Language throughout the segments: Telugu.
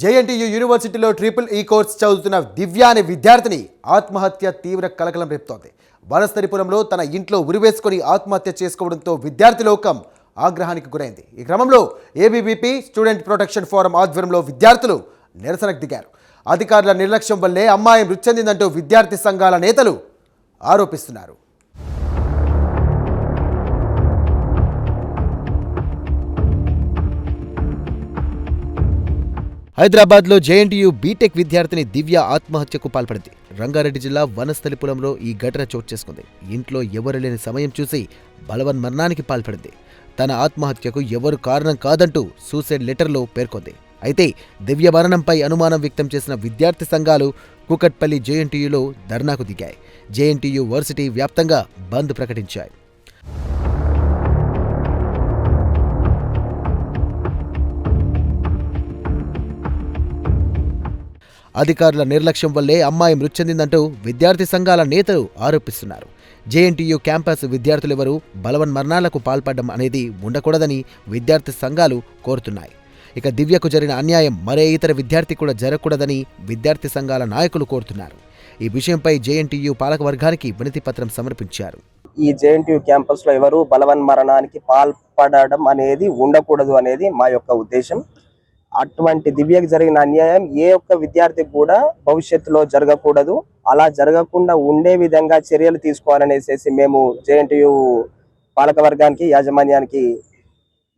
జేఎన్టీయూ యూనివర్సిటీలో ట్రిపుల్ ఈ కోర్స్ చదువుతున్న దివ్య అనే విద్యార్థిని ఆత్మహత్య తీవ్ర కలకలం రేపుతోంది. వనస్థలిపురంలో తన ఇంట్లో ఉరివేసుకొని ఆత్మహత్య చేసుకోవడంతో విద్యార్థి లోకం ఆగ్రహానికి గురైంది. ఈ క్రమంలో ఏబీవీపీ స్టూడెంట్ ప్రొటెక్షన్ ఫోరం ఆధ్వర్యంలో విద్యార్థులు నిరసనకు దిగారు. అధికారుల నిర్లక్ష్యం వల్లే అమ్మాయి మృతి చెందిందంటూ విద్యార్థి సంఘాల నేతలు ఆరోపిస్తున్నారు. హైదరాబాద్లో జేఎన్టీయూ బీటెక్ విద్యార్థిని దివ్య ఆత్మహత్యకు పాల్పడింది. రంగారెడ్డి జిల్లా వనస్థలిపురంలో ఈ ఘటన చోటు చేసుకుంది. ఇంట్లో ఎవరు లేని సమయం చూసి బలవన్ మరణానికి పాల్పడింది. తన ఆత్మహత్యకు ఎవరు కారణం కాదంటూ సూసైడ్ లెటర్లో పేర్కొంది. అయితే దివ్య మరణంపై అనుమానం వ్యక్తం చేసిన విద్యార్థి సంఘాలు కుకట్పల్లి జేఎన్టీయూలో ధర్నాకు దిగాయి. జేఎన్టీయూ వర్సిటీ వ్యాప్తంగా బంద్ ప్రకటించాయి. అధికారుల నిర్లక్ష్యం వల్లే అమ్మాయి మృతి చెందిందంటూ విద్యార్థి సంఘాల నేతలు ఆరోపిస్తున్నారు. జేఎన్టీయూ క్యాంపస్ విద్యార్థులెవరూ బలవన్ మరణాలకు పాల్పడడం అనేది ఉండకూడదని విద్యార్థి సంఘాలు కోరుతున్నాయి. ఇక దివ్యకు జరిగిన అన్యాయం మరే ఇతర విద్యార్థి కూడా జరగకూడదని విద్యార్థి సంఘాల నాయకులు కోరుతున్నారు. ఈ విషయంపై జేఎన్టీయూ పాలకవర్గానికి వినతి పత్రం సమర్పించారు. ఈ జేఎన్టీయూ క్యాంపస్లో ఎవరు బలవన్ మరణానికి పాల్పడడం అనేది ఉండకూడదు అనేది మా యొక్క ఉద్దేశం. అటువంటి దివ్యకి జరిగిన అన్యాయం ఏ ఒక్క విద్యార్థికి కూడా భవిష్యత్తులో జరగకూడదు. అలా జరగకుండా ఉండే విధంగా చర్యలు తీసుకోవాలనేసి మేము జేఎన్టీయు పాలక వర్గానికి యాజమాన్యానికి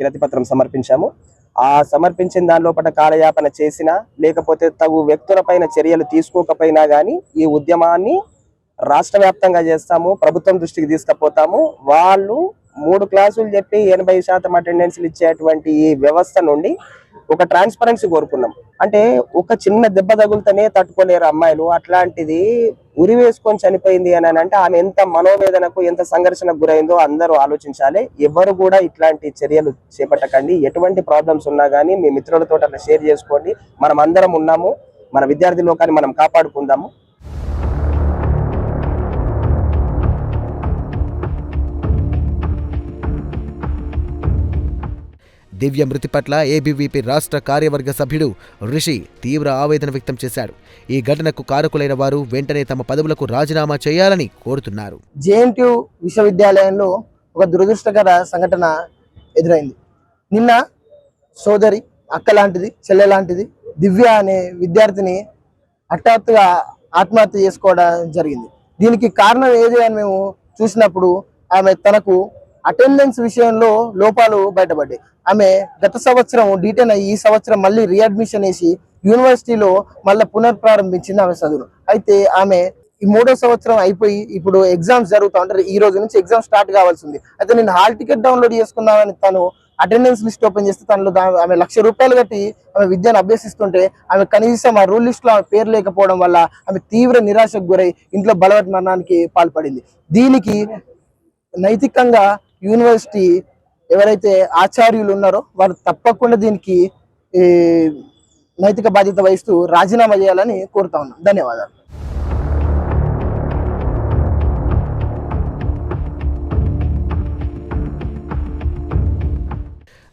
ప్రతిపత్రం సమర్పించాము. ఆ సమర్పించిన దాని లోపల కాలయాపన చేసినా లేకపోతే తగు వ్యక్తులపైన చర్యలు తీసుకోకపోయినా కానీ ఈ ఉద్యమాన్ని రాష్ట్ర వ్యాప్తంగా చేస్తాము ప్రభుత్వం దృష్టికి తీసుకుపోతాము. వాళ్ళు మూడు క్లాసులు చెప్పి ఎనభై శాతం అటెండెన్స్లు ఇచ్చేటువంటి ఈ వ్యవస్థ నుండి ఒక ట్రాన్స్పరెన్సీ కోరుకున్నాం. అంటే ఒక చిన్న దెబ్బ తగులుతనే తట్టుకోలేరు అమ్మాయిలు. అట్లాంటిది ఉరి వేసుకొని చనిపోయింది అని అంటే ఆమె ఎంత మనోవేదనకు ఎంత సంఘర్షణకు గురైందో అందరూ ఆలోచించాలి. ఎవరు కూడా ఇట్లాంటి చర్యలు చేపట్టకండి. ఎటువంటి ప్రాబ్లమ్స్ ఉన్నా కానీ మీ మిత్రులతో అట్లా షేర్ చేసుకోండి. మనం అందరం ఉన్నాము. మన విద్యార్థి లోకాన్ని మనం కాపాడుకుందాము. దివ్య మృతి పట్ల ఏబీవీపీ రాష్ట్ర కార్యవర్గ సభ్యుడు రిషి తీవ్ర ఆవేదన వ్యక్తం చేశాడు. ఈ ఘటనకు కారకులైన వారు వెంటనే తమ పదవులకు రాజీనామా చేయాలని కోరుతున్నారు. జేఎన్టీయూ విశ్వవిద్యాలయంలో ఒక దురదృష్టకర సంఘటన ఎదురైంది. నిన్న సోదరి అక్క లాంటిది చెల్లె లాంటిది దివ్య అనే విద్యార్థిని హఠాత్తుగా ఆత్మహత్య చేసుకోవడం జరిగింది. దీనికి కారణం ఏది అని మేము చూసినప్పుడు ఆమె తనకు అటెండెన్స్ విషయంలో లోపాలు బయటపడ్డాయి. ఆమె గత సంవత్సరం డీటెయిన్ అయ్యి ఈ సంవత్సరం మళ్ళీ రీఅడ్మిషన్ వేసి యూనివర్సిటీలో మళ్ళీ పునర్ప్రారంభించింది ఆమె చదువును. అయితే ఆమె ఈ మూడో సంవత్సరం అయిపోయి ఇప్పుడు ఎగ్జామ్స్ జరుగుతూ ఉంటారు. ఈ రోజు నుంచి ఎగ్జామ్ స్టార్ట్ కావాల్సి ఉంది అయితే నేను హాల్ టికెట్ డౌన్లోడ్ చేసుకున్నామని తను అటెండెన్స్ లిస్ట్ ఓపెన్ చేస్తే తనలో ఆమె లక్ష రూపాయలు కట్టి ఆమె విద్యను అభ్యసిస్తుంటే ఆమె కనీసం ఆ రూల్ లిస్ట్లో ఆమె పేరు లేకపోవడం వల్ల ఆమె తీవ్ర నిరాశకు గురై ఇంట్లో బలవత్ మరణానికి పాల్పడింది. దీనికి నైతికంగా యూనివర్సిటీ ఎవరైతే ఆచార్యులు ఉన్నారో వారు తప్పకుండా దీనికి ఈ, నైతిక బాధ్యత వహిస్తూ రాజీనామా చేయాలని కోరుతా ఉన్నాం. ధన్యవాదాలు.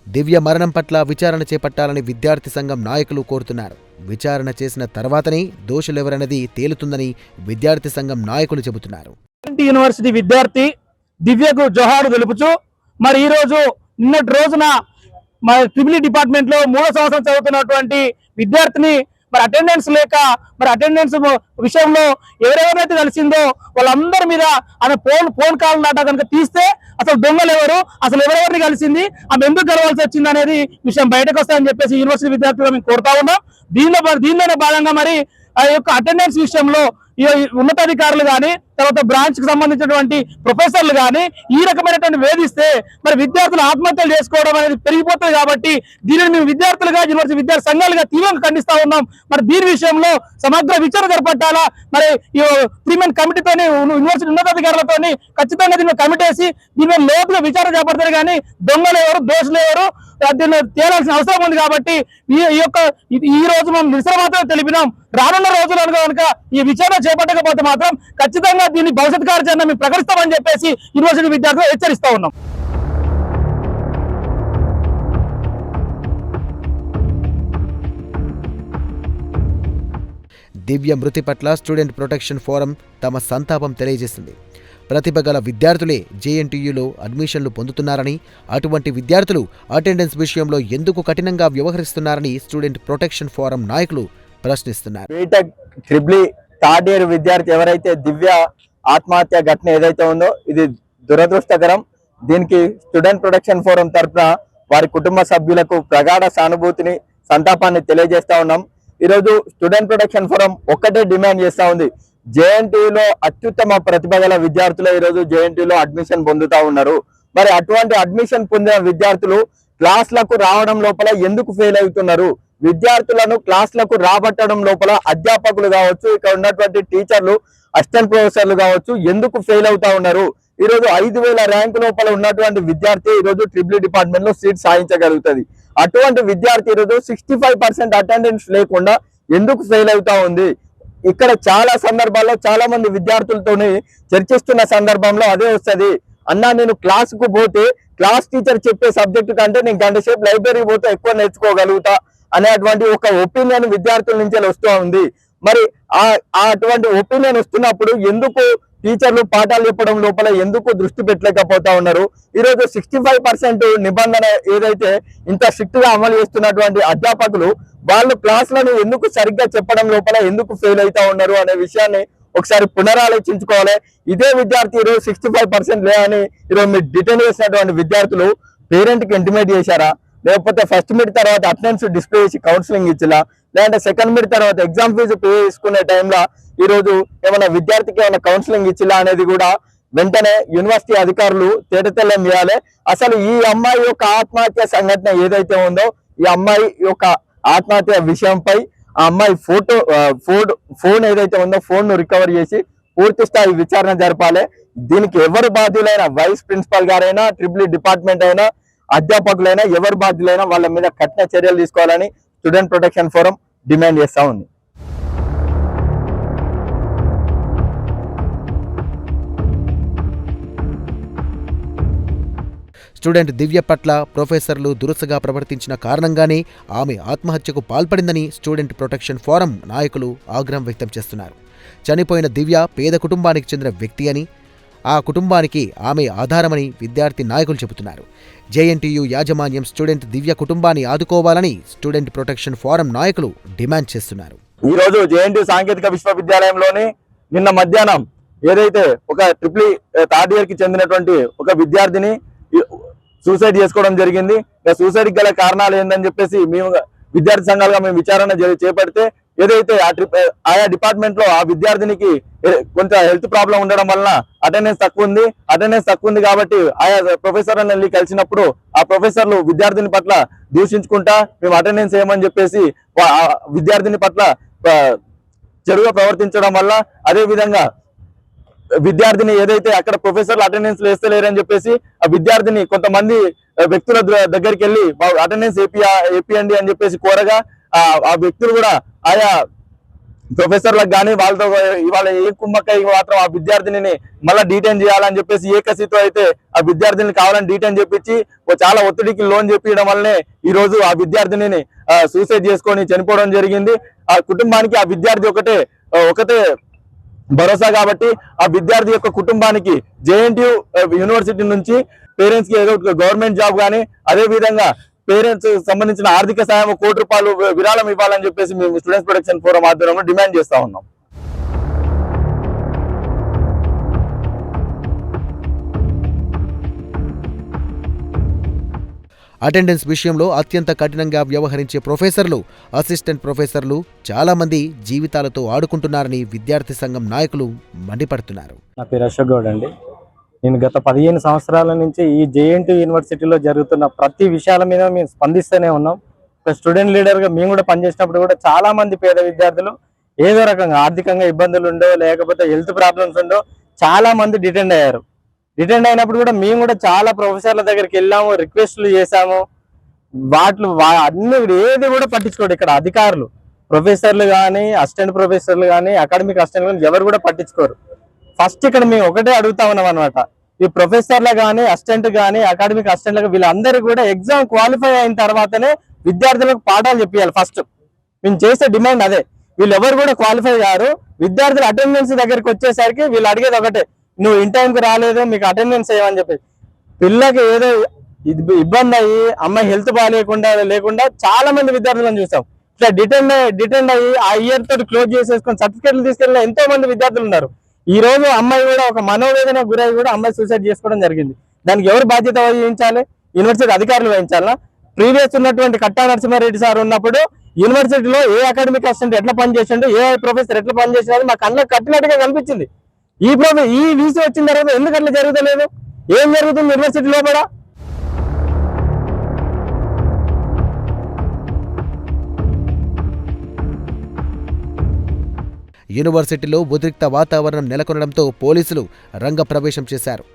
దివ్య మరణం పట్ల విచారణ చేపట్టాలని విద్యార్థి సంఘం నాయకులు కోరుతున్నారు. విచారణ చేసిన తర్వాతనే దోషులెవరన్నది తేలుతుందని విద్యార్థి సంఘం నాయకులు చెబుతున్నారు. యూనివర్సిటీ విద్యార్థి దివ్యకు జోహారు తెలుపుచు మరి ఈ రోజు నిన్నటి రోజున మరి ట్రిపుల్ డిపార్ట్మెంట్లో మూడో సంవత్సరం చదువుతున్నటువంటి విద్యార్థిని మరి అటెండెన్స్ లేక మరి అటెండెన్స్ విషయంలో ఎవరెవరైతే కలిసిందో వాళ్ళందరి మీద ఆమె ఫోన్ ఫోన్ కాల్ నాట కనుక తీస్తే అసలు దొంగలు ఎవరు? అసలు ఎవరెవరిని కలిసింది? ఆమె ఎందుకు కలవాల్సి వచ్చింది అనేది విషయం బయటకు వస్తాయని చెప్పేసి యూనివర్సిటీ విద్యార్థులు మేము కోరుతా ఉన్నాం. దీనిలో దీనిలోనే భాగంగా మరి ఆ యొక్క అటెండెన్స్ విషయంలో ఈ ఉన్నతాధికారులు కానీ తర్వాత బ్రాంచ్కి సంబంధించినటువంటి ప్రొఫెసర్లు కానీ ఈ రకమైనటువంటి వేధిస్తే మరి విద్యార్థులు ఆత్మహత్యలు చేసుకోవడం అనేది పెరిగిపోతుంది కాబట్టి దీనిని మేము విద్యార్థులుగా యూనివర్సిటీ విద్యార్థి సంఘాలుగా తీవ్రంగా ఖండిస్తా ఉన్నాం. మరి దీని విషయంలో సమగ్ర విచారణ జరపట్టాలా? మరి ఈ కమిటీతోని యూనివర్సిటీ ఉన్నతాధికారులతోని ఖచ్చితంగా దీన్ని కమిటీ వేసి దీని మీద లోతుగా విచారణ చేపడతారు కానీ దొంగలు ఎవరు దోషులు ఎవరు దీన్ని తేలాల్సిన అవసరం ఉంది కాబట్టి ఈ యొక్క ఈ రోజు మనం నిరసన మాత్రం తెలిపినాం. రానున్న రోజులను కనుక ఈ విచారణ చేపట్టకపోతే మాత్రం ఖచ్చితంగా దీన్ని భవిష్యత్ కార్యాచరణ మేము ప్రకటిస్తామని చెప్పేసి యూనివర్సిటీ విద్యార్థులు హెచ్చరిస్తా ఉన్నాం. దివ్య మృతి పట్ల స్టూడెంట్ ప్రొటెక్షన్ ఫోరం తమ సంతాపం తెలియజేసింది. ప్రతిభ గల విద్యార్థులే జేఎన్టీయూలో అడ్మిషన్లు పొందుతున్నారని అటువంటి విద్యార్థులు అటెండెన్స్ విషయంలో ఎందుకు కఠినంగా వ్యవహరిస్తున్నారని స్టూడెంట్ ప్రొటెక్షన్ ఫోరం నాయకులు ప్రశ్నిస్తున్నారు. థర్డ్ ఇయర్ విద్యార్థి ఎవరైతే దివ్య ఆత్మహత్య ఘటన ఏదైతే ఉందో ఇది దురదృష్టకరం. దీనికి స్టూడెంట్ ప్రొటెక్షన్ ఫోరం తరఫున వారి కుటుంబ సభ్యులకు ప్రగాఢ సానుభూతిని సంతాపాన్ని తెలియజేస్తా ఉన్నాం. ఈరోజు స్టూడెంట్ ప్రొటెక్షన్ ఫోరం ఒక్కటే డిమాండ్ చేస్తా ఉంది. జేఎన్టీలో అత్యుత్తమ ప్రతిభ గల విద్యార్థులు ఈరోజు జేఎన్టీలో అడ్మిషన్ పొందుతా ఉన్నారు. మరి అటువంటి అడ్మిషన్ పొందిన విద్యార్థులు క్లాస్లకు రావడం లోపల ఎందుకు ఫెయిల్ అవుతున్నారు? విద్యార్థులను క్లాస్లకు రాబట్టడం లోపల అధ్యాపకులు కావచ్చు ఇక్కడ ఉన్నటువంటి టీచర్లు అసిస్టెంట్ ప్రొఫెసర్లు కావచ్చు ఎందుకు ఫెయిల్ అవుతా ఉన్నారు? ఈ రోజు ఐదు వేల ర్యాంక్ లోపల ఉన్నటువంటి విద్యార్థి ఈ రోజు ట్రిపుల్ డిపార్ట్మెంట్లో సీట్ సాధించగలుగుతుంది. అటువంటి విద్యార్థి ఈ రోజు సిక్స్టీ ఫైవ్ పర్సెంట్ అటెండెన్స్ లేకుండా ఎందుకు ఫెయిల్ అవుతా ఉంది? ఇక్కడ చాలా సందర్భాల్లో చాలా మంది విద్యార్థులతోని చర్చిస్తున్న సందర్భంలో అదే వస్తది. అన్నా నేను క్లాస్కు పోతే క్లాస్ టీచర్ చెప్పే సబ్జెక్టు కంటే నేను గంట సేపు లైబ్రరీ పోతే ఎక్కువ నేర్చుకోగలుగుతా. అనేటువంటి ఒక ఒపీనియన్ విద్యార్థుల నుంచి వస్తూ ఉంది. మరి ఆ ఆ అటువంటి ఒపీనియన్ వస్తున్నప్పుడు ఎందుకు టీచర్లు పాఠాలు చెప్పడం లోపల ఎందుకు దృష్టి పెట్టలేకపోతా ఉన్నారు? ఈరోజు సిక్స్టీ ఫైవ్ పర్సెంట్ నిబంధన ఏదైతే ఇంత స్ట్రిక్ట్గా అమలు చేస్తున్నటువంటి అధ్యాపకులు వాళ్ళు క్లాసులను ఎందుకు సరిగ్గా చెప్పడం లోపల ఎందుకు ఫెయిల్ అవుతా ఉన్నారు అనే విషయాన్ని ఒకసారి పునరాలోచించుకోవాలి. ఇదే విద్యార్థి ఈరోజు సిక్స్టీ ఫైవ్ పర్సెంట్ లేదని ఈరోజు మీరు డిటైన్ చేసినటువంటి విద్యార్థులు పేరెంట్కి ఇంటిమేట్ చేశారా? లేకపోతే ఫస్ట్ మిడ్ తర్వాత అటెండెన్స్ డిస్ప్లే చేసి కౌన్సిలింగ్ ఇచ్చినా లేదంటే సెకండ్ మిడ్ తర్వాత ఎగ్జామ్ ఫీజు పే చేసుకునే టైంలో ఈ రోజు ఏమైనా విద్యార్థికి ఏమైనా కౌన్సిలింగ్ ఇచ్చిలా అనేది కూడా వెంటనే యూనివర్సిటీ అధికారులు తేటతెల్లం చేయాలి. అసలు ఈ అమ్మాయి యొక్క ఆత్మహత్య సంఘటన ఏదైతే ఉందో ఈ అమ్మాయి యొక్క ఆత్మహత్య విషయంపై ఆ అమ్మాయి ఫోటో ఫోన్ ఫోన్ ఏదైతే ఉందో ఫోన్ను రికవర్ చేసి పూర్తి స్థాయి విచారణ జరపాలి. దీనికి ఎవరు బాధ్యులైనా వైస్ ప్రిన్సిపాల్ గారైనా ట్రిపుల్ డిపార్ట్మెంట్ e అయినా అధ్యాపకులైనా ఎవరు బాధ్యులైనా వాళ్ళ మీద కఠిన చర్యలు తీసుకోవాలని స్టూడెంట్ ప్రొటెక్షన్ ఫోరం డిమాండ్ చేస్తా ఉంది. స్టూడెంట్ దివ్య పట్ల ప్రొఫెసర్లు దురుసగా ప్రవర్తించిన కారణంగానే ఆమె ఆత్మహత్యకు పాల్పడిందని స్టూడెంట్ ప్రొటెక్షన్ ఫోరం నాయకులు ఆగ్రహం వ్యక్తం చేస్తున్నారు. చనిపోయిన దివ్య పేద కుటుంబానికి చెందిన వ్యక్తి అని ఆ కుటుంబానికి ఆమె ఆధారమని విద్యార్థి నాయకులు చెబుతున్నారు. జేఎన్టీయు యాజమాన్యం స్టూడెంట్ దివ్య కుటుంబాన్ని ఆదుకోవాలని స్టూడెంట్ ప్రొటెక్షన్ ఫోరం నాయకులు డిమాండ్ చేస్తున్నారు. ఈ రోజు జేఎన్టీయు సాంకేతిక విశ్వవిద్యాలయంలోని నిన్న మధ్యాహ్నం ఏదైతే ఒక ట్రిపుల్ థర్డ్ ఇయర్కి చెందినటువంటి ఒక విద్యార్థిని సూసైడ్ చేసుకోవడం జరిగింది. సూసైడ్ గల కారణాలు ఏందని చెప్పేసి మేము విద్యార్థి సంఘాలుగా మేము విచారణ చేపడితే ఏదైతే ఆ ట్రిప్ ఆయా డిపార్ట్మెంట్లో ఆ విద్యార్థినికి కొంత హెల్త్ ప్రాబ్లం ఉండడం వలన అటెండెన్స్ తక్కువ ఉంది. అటెండెన్స్ తక్కువ ఉంది కాబట్టి ఆయా ప్రొఫెసర్ వెళ్ళి కలిసినప్పుడు ఆ ప్రొఫెసర్లు విద్యార్థిని పట్ల దూషించుకుంటా మేము అటెండెన్స్ ఏమని చెప్పేసి విద్యార్థిని పట్ల చెడుగా ప్రవర్తించడం వల్ల అదే విధంగా విద్యార్థిని ఏదైతే అక్కడ ప్రొఫెసర్లు అటెండెన్స్ వేస్తలేరని చెప్పేసి ఆ విద్యార్థిని కొంతమంది వ్యక్తుల దగ్గరికి వెళ్ళి అటెండెన్స్ ఏపీ ఏపీయండి అని చెప్పేసి కోరగా ఆ వ్యక్తులు కూడా ఆయా ప్రొఫెసర్లకు కానీ వాళ్ళతో ఇవాళ ఏ కుమ్మక్కై మాత్రం ఆ విద్యార్థిని మళ్ళీ డీటైన్ చేయాలని చెప్పేసి ఏకసితో అయితే ఆ విద్యార్థిని కావాలని డీటైన్ చెప్పించి చాలా ఒత్తిడికి లోన్ చెప్పియడం వల్లనే ఈ రోజు ఆ విద్యార్థిని సూసైడ్ చేసుకొని చనిపోవడం జరిగింది. ఆ కుటుంబానికి ఆ విద్యార్థి ఒకటే ఒకటే భరోసా కాబట్టి ఆ విద్యార్థి యొక్క కుటుంబానికి జేఎన్టీయు యూనివర్సిటీ నుంచి పేరెంట్స్కి ఏదో గవర్నమెంట్ జాబ్ కానీ అదే విధంగా పేరెంట్స్ సంబంధించిన ఆర్థిక సాయం కోటి రూపాయలు విరాళం ఇవ్వాలని చెప్పేసి మేము స్టూడెంట్స్ ప్రొటెక్షన్ ఫోరం ఆధ్వర్యంలో డిమాండ్ చేస్తా ఉన్నాం. అటెండెన్స్ విషయంలో అత్యంత కఠినంగా వ్యవహరించే ప్రొఫెసర్లు అసిస్టెంట్ ప్రొఫెసర్లు చాలామంది జీవితాలతో ఆడుకుంటున్నారని విద్యార్థి సంఘం నాయకులు మండిపడుతున్నారు. నా పేరు అశోక్ గౌడ్ అండి. నేను గత పదిహేను సంవత్సరాల నుంచి ఈ జేఎన్టీ యూనివర్సిటీలో జరుగుతున్న ప్రతి విషయాల మీద మేము స్పందిస్తూనే ఉన్నాం. ఒక స్టూడెంట్ లీడర్గా మేము కూడా పనిచేసినప్పుడు కూడా చాలా మంది పేద విద్యార్థులు ఏదో రకంగా ఆర్థికంగా ఇబ్బందులు ఉండో లేకపోతే హెల్త్ ప్రాబ్లమ్స్ ఉండో చాలా మంది డిటెండ్ అయ్యారు. డిటెండ్ అయినప్పుడు కూడా మేము కూడా చాలా ప్రొఫెసర్ల దగ్గరికి వెళ్ళాము రిక్వెస్ట్లు చేశాము. వాటిలో అన్ని ఏది కూడా పట్టించుకోడు ఇక్కడ అధికారులు. ప్రొఫెసర్లు కానీ అసిస్టెంట్ ప్రొఫెసర్లు కానీ అకాడమిక్ అసిస్టెంట్ కానీ ఎవరు కూడా పట్టించుకోరు. ఫస్ట్ ఇక్కడ మేము ఒకటే అడుగుతా ఉన్నాం అనమాట ఈ ప్రొఫెసర్లు కానీ అసిస్టెంట్ కానీ అకాడమిక్ అసిస్టెంట్ వీళ్ళందరూ కూడా ఎగ్జామ్ క్వాలిఫై అయిన తర్వాతనే విద్యార్థులకు పాఠాలు చెప్పాలి ఫస్ట్. మేము చేసే డిమాండ్ అదే. వీళ్ళు ఎవరు కూడా క్వాలిఫై కారు. విద్యార్థుల అటెండెన్స్ దగ్గరికి వచ్చేసరికి వీళ్ళు అడిగేది ఒకటే. నువ్వు ఇన్ టైంకి రాలేదు మీకు అటెండెన్స్ ఏమని చెప్పి. పిల్లకి ఏదో ఇబ్బంది అయ్యి అమ్మాయి హెల్త్ బాగాలేకుండా లేకుండా చాలా మంది విద్యార్థులను చూసాం. ఇట్లా డిటెండ్ డిటెండ్ అయ్యి ఆ ఇయర్ తోటి క్లోజ్ చేసేసుకొని సర్టిఫికేట్లు తీసుకెళ్ళిన ఎంతో మంది విద్యార్థులు ఉన్నారు. ఈ రోజు అమ్మాయి కూడా ఒక మనోవేదన గురై కూడా అమ్మాయి సూసైడ్ చేసుకోవడం జరిగింది. దానికి ఎవరు బాధ్యత వహించాలి? యూనివర్సిటీ అధికారులు వహించాలా? ప్రీవియస్ ఉన్నటువంటి కట్టా నరసింహారెడ్డి సార్ ఉన్నప్పుడు యూనివర్సిటీలో ఏ అకాడమిక్ అసిస్టెంట్ ఎట్లా పనిచేసిండు? ఏ ప్రొఫెసర్ ఎట్లా పనిచేసినది మాకు కళ్ళకు కట్టినట్టుగా కనిపించింది. ఈ ప్రొఫె ఈ వీసీ వచ్చిన తర్వాత ఎందుకు అట్లా జరుగుతలేదు? ఏం జరుగుతుంది యూనివర్సిటీ లోపల? యూనివర్సిటీలో ఉద్రిక్త వాతావరణం నెలకొనడంతో పోలీసులు రంగప్రవేశం చేశారు.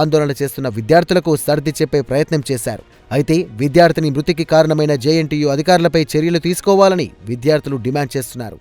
ఆందోళన చేస్తున్న విద్యార్థులకు సర్ది చెప్పే ప్రయత్నం చేశారు. అయితే విద్యార్థిని మృతికి కారణమైన జేఎన్టీయూ అధికారులపై చర్యలు తీసుకోవాలని విద్యార్థులు డిమాండ్ చేస్తున్నారు.